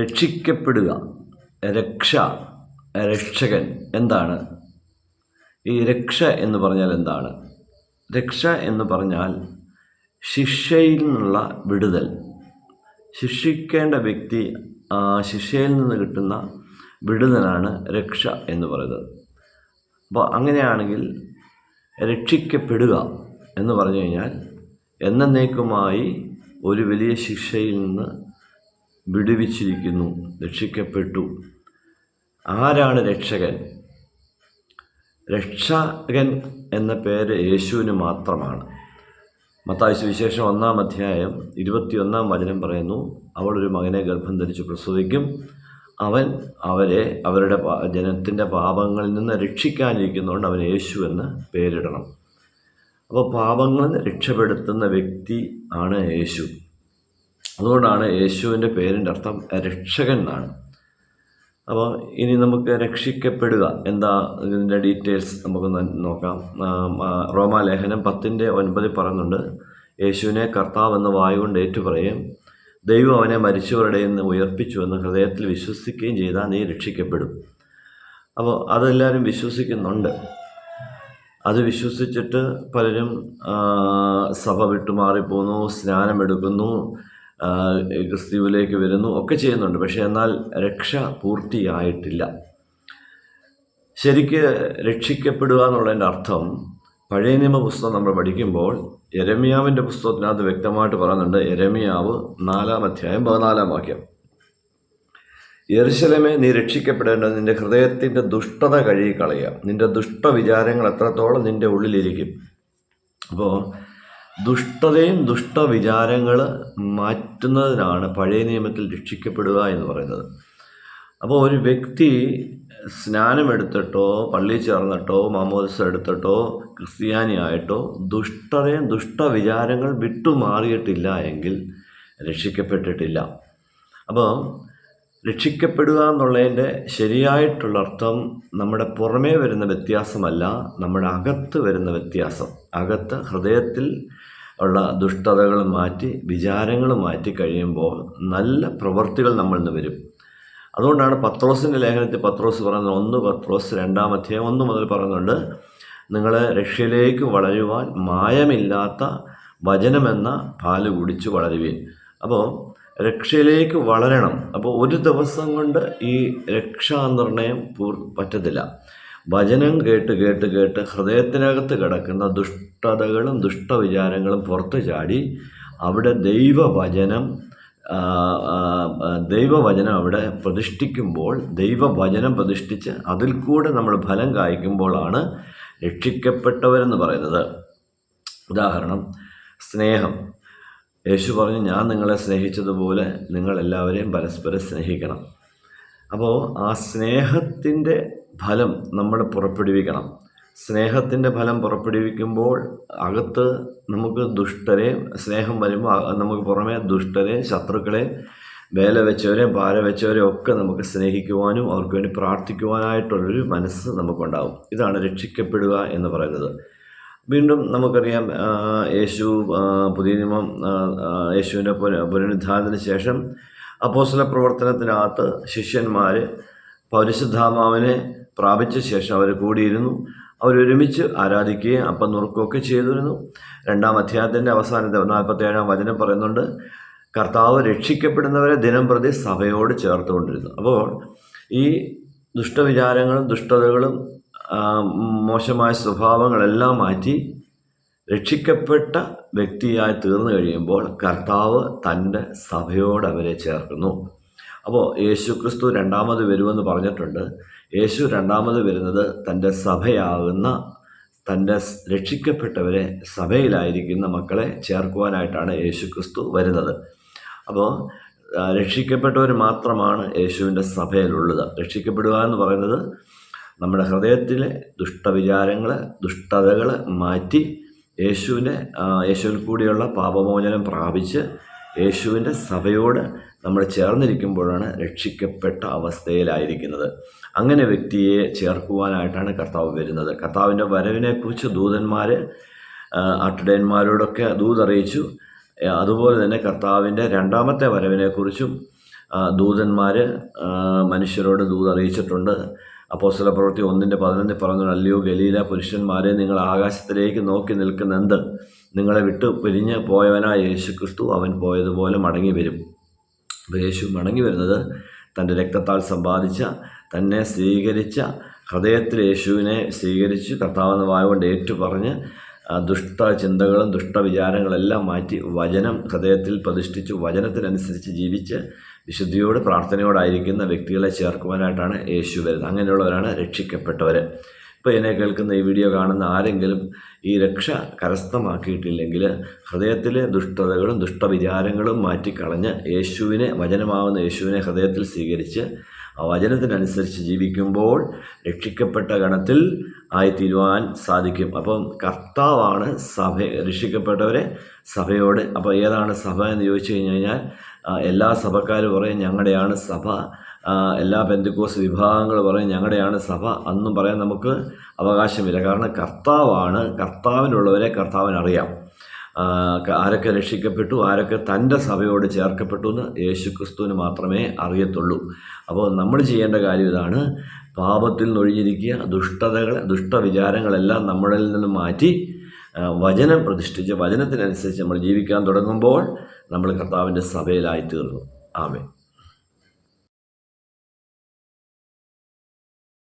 രക്ഷിക്കപ്പെടുക. രക്ഷ രക്ഷകൻ എന്താണ്? ഈ രക്ഷ എന്ന് പറഞ്ഞാൽ എന്താണ്? രക്ഷ എന്ന് പറഞ്ഞാൽ ശിക്ഷയിൽ നിന്നുള്ള വിടുതൽ. ശിക്ഷിക്കേണ്ട വ്യക്തി ആ ശിക്ഷയിൽ നിന്ന് കിട്ടുന്ന വിടുതലാണ് രക്ഷ എന്ന് പറയുന്നത്. അപ്പോൾ അങ്ങനെയാണെങ്കിൽ രക്ഷിക്കപ്പെടുക എന്ന് പറഞ്ഞു കഴിഞ്ഞാൽ എന്നേക്കുമായി ഒരു വലിയ ശിക്ഷയിൽ നിന്ന് വിടുവിച്ചിരിക്കുന്നു രക്ഷിക്കപ്പെട്ടു. ആരാണ് രക്ഷകൻ? രക്ഷകൻ എന്ന പേര് യേശുവിന് മാത്രമാണ്. മത്തായ സുവിശേഷം ഒന്നാം അധ്യായം ഇരുപത്തിയൊന്നാം വചനം പറയുന്നു അവൾ ഒരു മകനെ ഗർഭം ധരിച്ച് പ്രസവിക്കും. അവൻ അവരെ അവരുടെ ജനത്തിന്റെ പാപങ്ങളിൽ നിന്ന് രക്ഷിക്കാനിരിക്കുന്നതുകൊണ്ട് അവൻ യേശു എന്ന് പേരിടണം. അപ്പോൾ പാപങ്ങളിൽ രക്ഷപ്പെടുത്തുന്ന വ്യക്തി ആണ് യേശു. അതുകൊണ്ടാണ് യേശുവിന്റെ പേരിന്റെ അർത്ഥം രക്ഷകൻ എന്നാണ്. അപ്പോൾ ഇനി നമുക്ക് രക്ഷിക്കപ്പെടുക എന്താ ഇതിന്റെ ഡീറ്റെയിൽസ് നമുക്കൊന്ന് നോക്കാം. റോമാലേഖനം പത്തിന്റെ ഒൻപതിൽ പറയുന്നുണ്ട് യേശുവിനെ കർത്താവ് എന്ന വായു കൊണ്ട് ഏറ്റുപറയും ദൈവം അവനെ മരിച്ചവരുടെ നിന്ന് ഉയർപ്പിച്ചു എന്ന് ഹൃദയത്തിൽ വിശ്വസിക്കുകയും ചെയ്താൽ നീ രക്ഷിക്കപ്പെടും. അപ്പോൾ അതെല്ലാവരും വിശ്വസിക്കുന്നുണ്ട്. അത് വിശ്വസിച്ചിട്ട് പലരും സഭ വിട്ടുമാറിപ്പോകുന്നു സ്നാനമെടുക്കുന്നു ക്രിസ്തുവിലേക്ക് വരുന്നു ഒക്കെ ചെയ്യുന്നുണ്ട്. പക്ഷേ എന്നാൽ രക്ഷ പൂർത്തിയായിട്ടില്ല. ശരിക്ക് രക്ഷിക്കപ്പെടുക എന്നുള്ളതിന്റെ അർത്ഥം പഴയ നിയമ പുസ്തകം നമ്മൾ പഠിക്കുമ്പോൾ യരമിയാവിന്റെ പുസ്തകത്തിനകത്ത് വ്യക്തമായിട്ട് പറയുന്നുണ്ട് യരമിയാവ് നാലാം അധ്യായം പതിനാലാം വാക്യം. യർശലമെ നീ രക്ഷിക്കപ്പെടേണ്ടത് നിന്റെ ഹൃദയത്തിന്റെ ദുഷ്ടത കഴുകിക്കളയുക. നിന്റെ ദുഷ്ടവിചാരങ്ങൾ എത്രത്തോളം നിന്റെ ഉള്ളിലിരിക്കും. അപ്പോൾ ദുഷ്ടതയും ദുഷ്ടവിചാരങ്ങൾ മാറ്റുന്നതിനാണ് പഴയ നിയമത്തിൽ രക്ഷിക്കപ്പെടുക എന്ന് പറയുന്നത്. അപ്പോൾ ഒരു വ്യക്തി സ്നാനമെടുത്തിട്ടോ പള്ളിയിൽ ചേർന്നിട്ടോ മാമോദിസ എടുത്തിട്ടോ ക്രിസ്ത്യാനിയായിട്ടോ ദുഷ്ടതയും ദുഷ്ടവിചാരങ്ങൾ വിട്ടുമാറിയിട്ടില്ല എങ്കിൽ രക്ഷിക്കപ്പെട്ടിട്ടില്ല. അപ്പോൾ രക്ഷിക്കപ്പെടുക എന്നുള്ളതിന്റെ ശരിയായിട്ടുള്ള അർത്ഥം നമ്മുടെ പുറമേ വരുന്ന വ്യത്യാസമല്ല നമ്മുടെ അകത്ത് വരുന്ന വ്യത്യാസം. അകത്ത് ഹൃദയത്തിൽ ഉള്ള ദുഷ്ടതകൾ മാറ്റി വിചാരങ്ങൾ മാറ്റി കഴിയുമ്പോൾ നല്ല പ്രവൃത്തികൾ നമ്മളിൽ നിന്ന് വരും. അതുകൊണ്ടാണ് പത്രോസിന്റെ ലേഖനത്തിൽ പത്രോസ് പറയുന്നത് ഒന്ന് പത്രോസ് രണ്ടാം അധ്യായം ഒന്ന് മുതൽ പറയുന്നുണ്ട് നിങ്ങൾ രക്ഷയിലേക്ക് വളരുവാൻ മായമില്ലാത്ത വചനമെന്ന പാൽ കുടിച്ച് വളരുവീൻ. അപ്പോൾ രക്ഷയിലേക്ക് വളരണം. അപ്പോൾ ഒരു ദിവസം കൊണ്ട് ഈ രക്ഷാനിർണയം പൂർ പറ്റത്തില്ല. വചനം കേട്ട് കേട്ട് കേട്ട് ഹൃദയത്തിനകത്ത് കിടക്കുന്ന ദുഷ്ടതകളും ദുഷ്ടവിചാരങ്ങളും പുറത്തു ചാടി അവിടെ ദൈവവചനം ദൈവവചനം അവിടെ പ്രതിഷ്ഠിക്കുമ്പോൾ ദൈവവചനം പ്രതിഷ്ഠിച്ച് അതിൽ കൂടെ നമ്മൾ ഫലം കായ്ക്കുമ്പോഴാണ് രക്ഷിക്കപ്പെട്ടവരെന്ന് പറയുന്നത്. ഉദാഹരണം സ്നേഹം. യേശു പറഞ്ഞു ഞാൻ നിങ്ങളെ സ്നേഹിച്ചതുപോലെ നിങ്ങൾ എല്ലാവരെയും പരസ്പരം സ്നേഹിക്കണം. അപ്പോൾ ആ സ്നേഹത്തിന്റെ ഫലം നമ്മൾ പുറപ്പെടുവിക്കണം. സ്നേഹത്തിന്റെ ഫലം പുറപ്പെടുവിക്കുമ്പോൾ അകത്ത് നമുക്ക് ദുഷ്ടരെ സ്നേഹം വരുമ്പോൾ നമുക്ക് പുറമേ ദുഷ്ടരെ ശത്രുക്കളെ വേല വെച്ചവരെ ഭാര വെച്ചവരെ ഒക്കെ നമുക്ക് സ്നേഹിക്കുവാനും അവർക്ക് വേണ്ടി പ്രാർത്ഥിക്കുവാനായിട്ടുള്ളൊരു മനസ്സ് നമുക്കുണ്ടാവും. ഇതാണ് രക്ഷിക്കപ്പെടുക എന്ന് പറയുന്നത്. വീണ്ടും നമുക്കറിയാം യേശു പുതിയ നിയമം യേശുവിന്റെ പുന- പുനരുദ്ധാനത്തിന് ശേഷം അപ്പോസ്തല പ്രവർത്തനത്തിനകത്ത് ശിഷ്യന്മാർ പരിശുദ്ധാത്മാവിനെ പ്രാപിച്ച ശേഷം അവർ കൂടിയിരുന്നു. അവരൊരുമിച്ച് ആരാധിക്കുകയും അപ്പം നുറുക്കുകയൊക്കെ ചെയ്തിരുന്നു. രണ്ടാം അധ്യായത്തിന്റെ അവസാനത്തെ നാൽപ്പത്തേഴാം വചനം പറയുന്നുണ്ട് കർത്താവ് രക്ഷിക്കപ്പെടുന്നവരെ ദിനം പ്രതി സഭയോട് ചേർത്തുകൊണ്ടിരുന്നു. അപ്പോൾ ഈ ദുഷ്ടവിചാരങ്ങളും ദുഷ്ടതകളും മോശമായ സ്വഭാവങ്ങളെല്ലാം മാറ്റി രക്ഷിക്കപ്പെട്ട വ്യക്തിയായി തീർന്നു കഴിയുമ്പോൾ കർത്താവ് തന്റെ സഭയോട് അവരെ ചേർക്കുന്നു. അപ്പോൾ യേശു ക്രിസ്തു രണ്ടാമത് വരുമെന്ന് പറഞ്ഞിട്ടുണ്ട്. യേശു രണ്ടാമത് വരുന്നത് തന്റെ സഭയാകുന്ന തന്റെ രക്ഷിക്കപ്പെട്ടവരെ സഭയിലായിരിക്കുന്ന മക്കളെ ചേർക്കുവാനായിട്ടാണ് യേശു ക്രിസ്തു വരുന്നത് അപ്പോൾ രക്ഷിക്കപ്പെട്ടവർ മാത്രമാണ് യേശുവിന്റെ സഭയിലുള്ളത്. രക്ഷിക്കപ്പെടുക എന്ന് പറയുന്നത് നമ്മുടെ ഹൃദയത്തിലെ ദുഷ്ടവിചാരങ്ങൾ ദുഷ്ടതകൾ മാറ്റി യേശുവിനെ യേശുവിൽ കൂടിയുള്ള പാപമോചനം പ്രാപിച്ച് യേശുവിന്റെ സഭയോട് നമ്മൾ ചേർന്നിരിക്കുമ്പോഴാണ് രക്ഷിക്കപ്പെട്ട അവസ്ഥയിലായിരിക്കുന്നത്. അങ്ങനെ വ്യക്തിയെ ചേർക്കുവാനായിട്ടാണ് കർത്താവ് വരുന്നത്. കർത്താവിന്റെ വരവിനെക്കുറിച്ച് ദൂതന്മാർ ആട്ടിടയന്മാരോടൊക്കെ ദൂതറിയിച്ചു. അതുപോലെ തന്നെ കർത്താവിന്റെ രണ്ടാമത്തെ വരവിനെക്കുറിച്ചും ദൂതന്മാർ മനുഷ്യരോട് ദൂത് അറിയിച്ചിട്ടുണ്ട് അപ്പോസ്തല പ്രവൃത്തി ഒന്നിന്റെ പതിനൊന്നിൽ പറഞ്ഞു അല്ലയോ ഗലീല പുരുഷന്മാരെ നിങ്ങൾ ആകാശത്തിലേക്ക് നോക്കി നിൽക്കുന്ന എന്ത്? നിങ്ങളെ വിട്ടു പിരിഞ്ഞ് പോയവനായ യേശു ക്രിസ്തു അവൻ പോയതുപോലെ മടങ്ങി വരും. അപ്പോൾ യേശു മടങ്ങി വരുന്നത് തന്റെ രക്തത്താൽ സമ്പാദിച്ച തന്നെ സ്വീകരിച്ച ഹൃദയത്തിൽ യേശുവിനെ സ്വീകരിച്ച് കർത്താവെന്ന് വായുകൊണ്ട് ഏറ്റു ഏറ്റുപറഞ്ഞ് ദുഷ്ട ചിന്തകളും ദുഷ്ടവിചാരങ്ങളെല്ലാം മാറ്റി വചനം ഹൃദയത്തിൽ പ്രതിഷ്ഠിച്ച് വചനത്തിനനുസരിച്ച് ജീവിച്ച് വിശുദ്ധിയോട് പ്രാർത്ഥനയോടായിരിക്കുന്ന വ്യക്തികളെ ചേർക്കുവാനായിട്ടാണ് യേശു വരുന്നത്. അങ്ങനെയുള്ളവരാണ് രക്ഷിക്കപ്പെട്ടവർ ഇപ്പോൾ എന്നെ കേൾക്കുന്ന ഈ വീഡിയോ കാണുന്ന ആരെങ്കിലും ഈ രക്ഷ കരസ്ഥമാക്കിയിട്ടില്ലെങ്കിൽ ഹൃദയത്തിലെ ദുഷ്ടതകളും ദുഷ്ടവിചാരങ്ങളും മാറ്റിക്കളഞ്ഞ് യേശുവിനെ വചനമാവുന്ന യേശുവിനെ ഹൃദയത്തിൽ സ്വീകരിച്ച് ആ വചനത്തിനനുസരിച്ച് ജീവിക്കുമ്പോൾ രക്ഷിക്കപ്പെട്ട ഗണത്തിൽ ആയിത്തീരുവാൻ സാധിക്കും. അപ്പം കർത്താവാണ് സഭ രക്ഷിക്കപ്പെട്ടവരെ സഭയോട്. അപ്പോൾ ഏതാണ് സഭ എന്ന് ചോദിച്ചു കഴിഞ്ഞു കഴിഞ്ഞാൽ എല്ലാ സഭക്കാരും പറയും ഞങ്ങളുടെയാണ് സഭ. എല്ലാ പെന്തിക്കോസ് വിഭാഗങ്ങൾ പറയും ഞങ്ങളുടെയാണ് സഭ. അന്നും പറയാൻ നമുക്ക് അവകാശമില്ല. കാരണം കർത്താവാണ് കർത്താവിനുള്ളവരെ കർത്താവിനറിയാം. ആരൊക്കെ രക്ഷിക്കപ്പെട്ടു ആരൊക്കെ തന്റെ സഭയോട് ചേർക്കപ്പെട്ടു എന്ന് യേശു ക്രിസ്തുവിന് മാത്രമേ അറിയത്തുള്ളൂ. അപ്പോൾ നമ്മൾ ചെയ്യേണ്ട കാര്യം ഇതാണ് പാപത്തിൽ നിന്നൊഴിഞ്ഞിരിക്കുക ദുഷ്ടതകൾ ദുഷ്ടവിചാരങ്ങളെല്ലാം നമ്മളിൽ നിന്ന് മാറ്റി വചനം പ്രതിഷ്ഠിച്ച് വചനത്തിനനുസരിച്ച് നമ്മൾ ജീവിക്കാൻ തുടങ്ങുമ്പോൾ നമ്മൾ കർത്താവിന്റെ സഭയിലായി തീർന്നു ആമേ